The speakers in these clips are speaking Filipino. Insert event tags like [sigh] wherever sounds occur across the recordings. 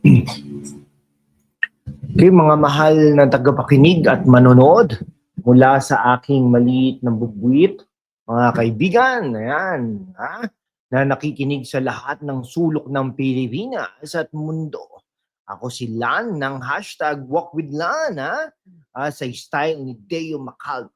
[clears throat] Okay, mga mahal na tagapakinig at manonood mula sa aking maliit na bugwit, mga kaibigan, ayan, ha, na nakikinig sa lahat ng sulok ng Pilipinas at mundo. Ako si Lan ng hashtag Walk with Lan, ha, ah, sa style ni Deo Macalma.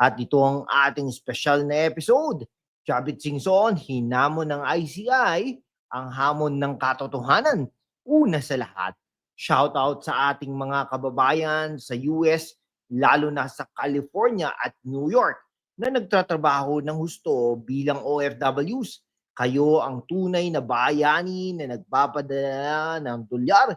At ito ang ating special na episode. Chabit Singson, hinamon ng ICI, ang hamon ng katotohanan. Una sa lahat, shout out sa ating mga kababayan sa US, lalo na sa California at New York na nagtatrabaho ng husto bilang OFWs. Kayo ang tunay na bayani na nagpapadala ng dolyar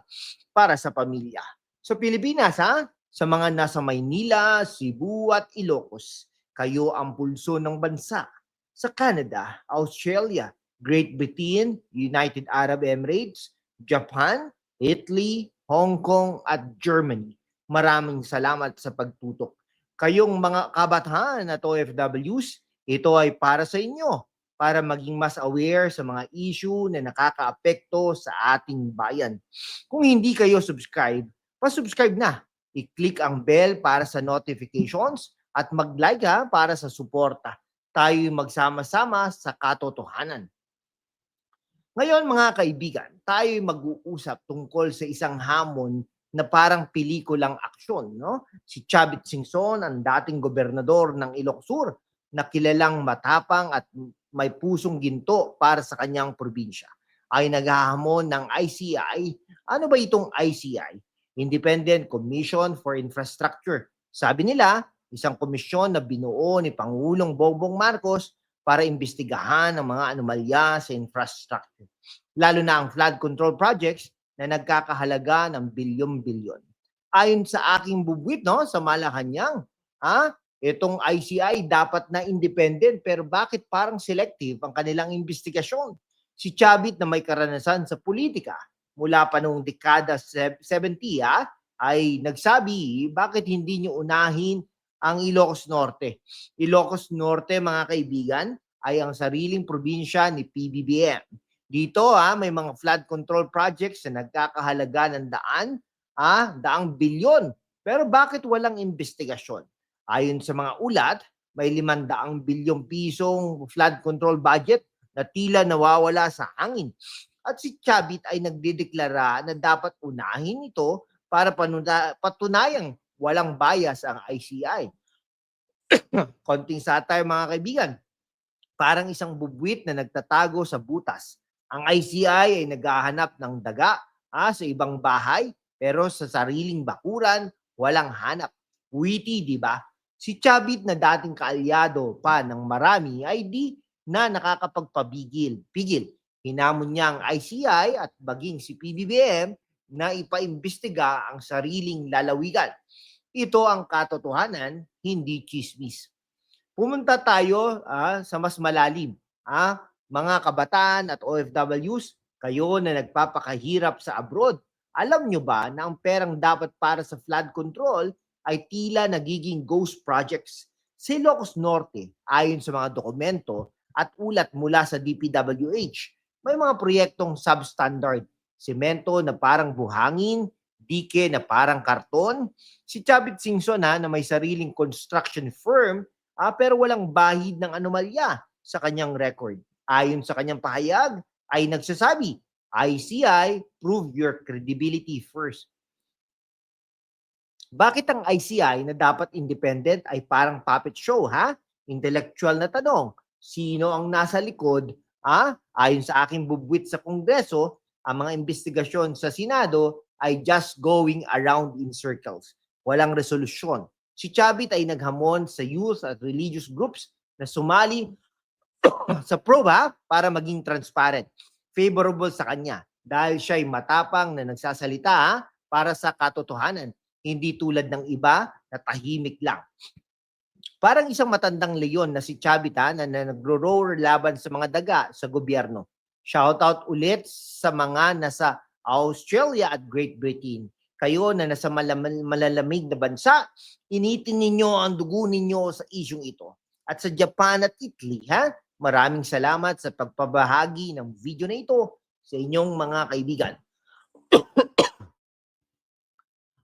para sa pamilya. Sa Pilipinas, ha? Sa mga nasa Maynila, Cebu at Ilocos, kayo ang pulso ng bansa. Sa Canada, Australia, Great Britain, United Arab Emirates, Japan, Italy, Hong Kong at Germany. Maraming salamat sa pagtutok. Kayong mga kabataan at OFWs, ito ay para sa inyo para maging mas aware sa mga issue na nakakaapekto sa ating bayan. Kung hindi kayo subscribe, pa-subscribe na. I-click ang bell para sa notifications at mag-like ha para sa suporta. Tayo magsama-sama sa katotohanan. Ngayon mga kaibigan, tayo mag-uusap tungkol sa isang hamon na parang pelikulang aksyon. No? Si Chavit Singson, ang dating gobernador ng Ilocos Sur, na kilalang matapang at may pusong ginto para sa kanyang probinsya, ay naghahamon ng ICI. Ano ba itong ICI? Independent Commission for Infrastructure. Sabi nila, isang komisyon na binuo ni Pangulong Bongbong Marcos para imbestigahan ang mga anomalya sa infrastructure. Lalo na ang flood control projects na nagkakahalaga ng bilyon-bilyon. Ayon sa aking bubwit no, sa Malacanang, ha, itong ICI dapat na independent pero bakit parang selective ang kanilang investigasyon? Si Chavit na may karanasan sa politika mula pa noong dekada 70 ha, ay nagsabi bakit hindi nyo unahin ang Ilocos Norte. Ilocos Norte, mga kaibigan, ay ang sariling probinsya ni PBBM. Dito ha, may mga flood control projects na nagkakahalaga ng daan, ha, daang bilyon. Pero bakit walang investigasyon? Ayon sa mga ulat, may 500 bilyong pisong flood control budget na tila nawawala sa hangin. At si Chavit ay nagdedeklara na dapat unahin ito para patunayang walang bias ang ICI. [coughs] Konting satire mga kaibigan. Parang isang bubwit na nagtatago sa butas. Ang ICI ay naghahanap ng daga ah, sa ibang bahay pero sa sariling bakuran, walang hanap. Witty, di ba? Si Chabit na dating kaalyado pa ng marami ay di na nakakapagpabigil. Pigil. Hinamon niya ang ICI at baging si PBBM na ipaimbestiga ang sariling lalawigan. Ito ang katotohanan, hindi chismis. Pumunta tayo ah, sa mas malalim. Ah, mga kabataan at OFWs, kayo na nagpapakahirap sa abroad, alam nyo ba na ang perang dapat para sa flood control ay tila nagiging ghost projects? Sa Ilocos Norte, ayon sa mga dokumento at ulat mula sa DPWH, may mga proyektong substandard, semento na parang buhangin, dike na parang karton. Si Chabit Singson ha, na may sariling construction firm, ah, pero walang bahid ng anomalya sa kanyang record. Ayon sa kanyang pahayag, ay nagsasabi, ICI, prove your credibility first. Bakit ang ICI na dapat independent ay parang puppet show, ha? Intellectual na tanong. Sino ang nasa likod? Ha? Ayon sa aking bubwit sa Kongreso, ang mga investigasyon sa Senado ay just going around in circles. Walang resolusyon. Si Chavit ay naghamon sa youth at religious groups na sumali [coughs] sa probe ha, para maging transparent. Favorable sa kanya dahil siya ay matapang na nagsasalita para sa katotohanan. Hindi tulad ng iba na tahimik lang. Parang isang matandang leyon na si Chavita na nagro-roar laban sa mga daga sa gobyerno. Shoutout ulit sa mga nasa Australia at Great Britain. Kayo na nasa malam- malalamig na bansa, initin ninyo ang dugo ninyo sa isyong ito. At sa Japan at Italy, ha? Maraming salamat sa pagpabahagi ng video na ito sa inyong mga kaibigan. [coughs]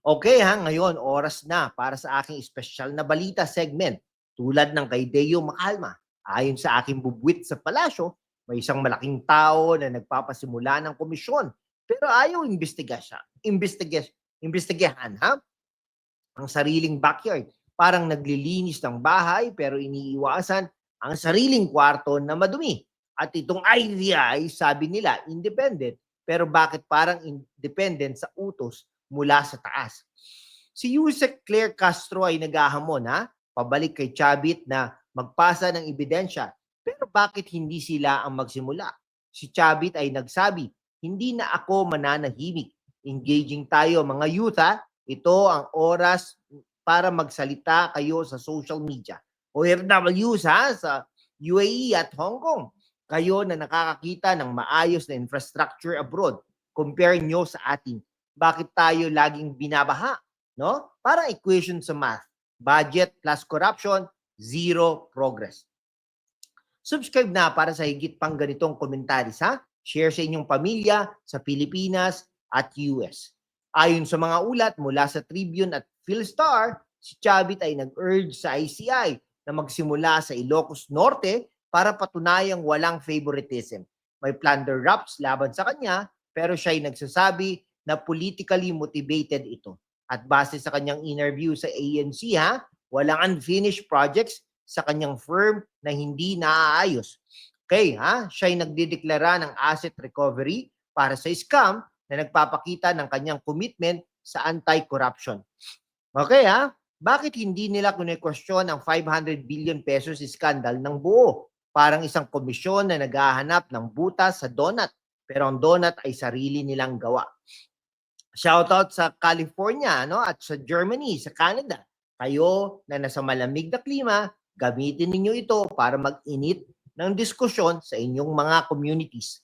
Okay ha, ngayon oras na para sa aking espesyal na balita segment tulad ng kay Deo Macalma. Ayon sa aking bubwit sa palasyo, may isang malaking tao na nagpapasimula ng komisyon pero ayaw imbestigasya. Imbestigas, imbestigahan ha? Ang sariling backyard. Parang naglilinis ng bahay pero iniiwasan ang sariling kwarto na madumi. At itong idea ay sabi nila independent pero bakit parang independent sa utos mula sa taas. Si Yusek Claire Castro ay naghahamon ha, pabalik kay Chabit na magpasa ng ebidensya. Pero bakit hindi sila ang magsimula? Si Chabit ay nagsabi, hindi na ako mananahimik. Engaging tayo mga youth ha. Ito ang oras para magsalita kayo sa social media. OFWs ha, sa UAE at Hong Kong. Kayo na nakakakita ng maayos na infrastructure abroad. Compare nyo sa atin bakit tayo laging binabaha, no? Parang equation sa math. Budget plus corruption, zero progress. Subscribe na para sa higit pang ganitong komentaris ha. Share sa inyong pamilya sa Pilipinas at US. Ayon sa mga ulat mula sa Tribune at Philstar, si Chavit ay nag-urge sa ICI na magsimula sa Ilocos Norte para patunayang walang favoritism. May plunder raps laban sa kanya pero siya ay nagsasabi na politically motivated ito. At base sa kanyang interview sa ANC ha, walang unfinished projects sa kanyang firm na hindi naaayos. Okay, ha? Siya ay nagdideklara ng asset recovery para sa scam na nagpapakita ng kanyang commitment sa anti-corruption. Okay, ha? Bakit hindi nila kune-question ang 500 billion pesos scandal ng buo? Parang isang komisyon na naghahanap ng butas sa donut, pero ang donut ay sarili nilang gawa. Shoutout sa California no at sa Germany, sa Canada. Kayo na nasa malamig na klima, gamitin ninyo ito para mag-init ng diskusyon sa inyong mga communities.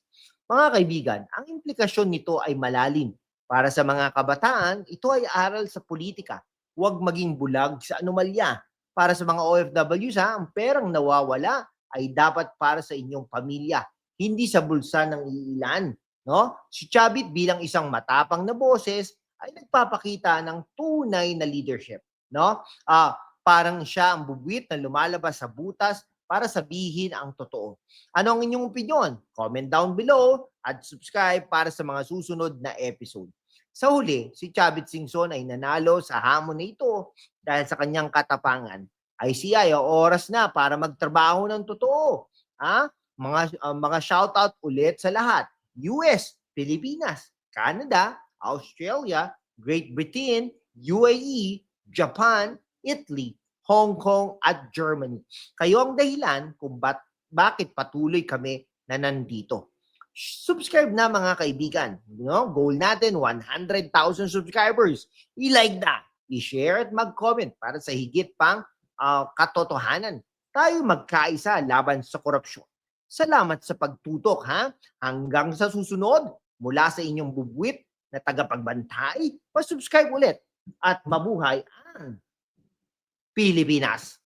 Mga kaibigan, ang implikasyon nito ay malalim. Para sa mga kabataan, ito ay aral sa politika. Huwag maging bulag sa anomalya. Para sa mga OFWs, ha, ang perang nawawala ay dapat para sa inyong pamilya, hindi sa bulsa ng iilan no? Si Chavit bilang isang matapang na boses ay nagpapakita ng tunay na leadership, no? Ah, parang siya ang bubwit na lumalabas sa butas para sabihin ang totoo. Ano ang inyong opinion? Comment down below at subscribe para sa mga susunod na episode. Sa huli, si Chavit Singson ay nanalo sa hamon na ito dahil sa kanyang katapangan. ICI, oras na para magtrabaho ng totoo. Ha? Mga, uh, mga shoutout ulit sa lahat. US, Pilipinas, Canada, Australia, Great Britain, UAE, Japan, Italy, Hong Kong at Germany. Kayo ang dahilan kung bat, bakit patuloy kami na nandito. Subscribe na mga kaibigan. You know, goal natin 100,000 subscribers. I-like na, i-share at mag-comment para sa higit pang uh, katotohanan. Tayo magkaisa laban sa korupsyon. Salamat sa pagtutok ha. Hanggang sa susunod, mula sa inyong bubwit na tagapagbantay, pa-subscribe ulit at mabuhay ang Pilipinas.